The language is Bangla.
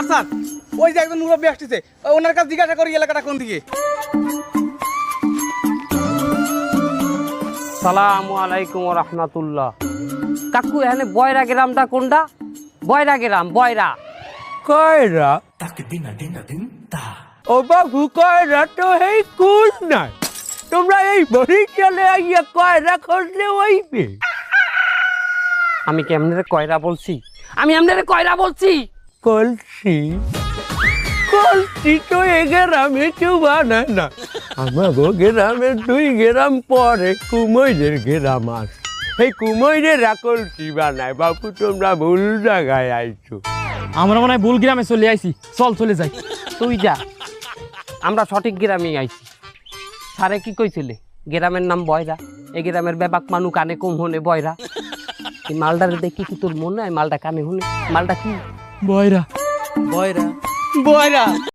Sir sir. ওই যে একজন মুরব্বী আসতেছে। ওনার কাছে জিজ্ঞাসা করি এলাকাটা কোন দিকে? সালামু আলাইকুম রহমাতুল্লাহ। কাকু এখানে বয়রা গ্রামটা কোনটা? বয়রা গ্রাম বয়রা। কয়রা? ও বাবু কয়রা তো এই কুল নাই। তোমরা এই বরিশালে আইয়া কয়রা খুঁজলে ওইবে আমি কি কয়রা বলছি? আমি এমনি কয়রা বলছি? কলসি। কলসি তো এ গ্রামে কেউ বানায় না। আমাগো গ্রামে দুই গ্রাম পরে কুমৈরের গ্রাম আছে। এই কুমৈরেরা কলসি বানায়। বাবু তোমরা ভুল জায়গায় আইছো। আমরা মনে হয় ভুল গ্রামে চলে আইছি। চল, চলে যাই। তুই যা। আমরা সঠিক গ্রামে আইছি। সারে কি কইছিলে? গ্রামের নাম বয়রা। এই গ্রামের ব্যাপাক মানু কানে কম হনে বয়রা। এই মালটারে দেখি কি তোর মনে হয় মালটা কানে শুনে মালটা কি? বয়রা বয়রা বয়রা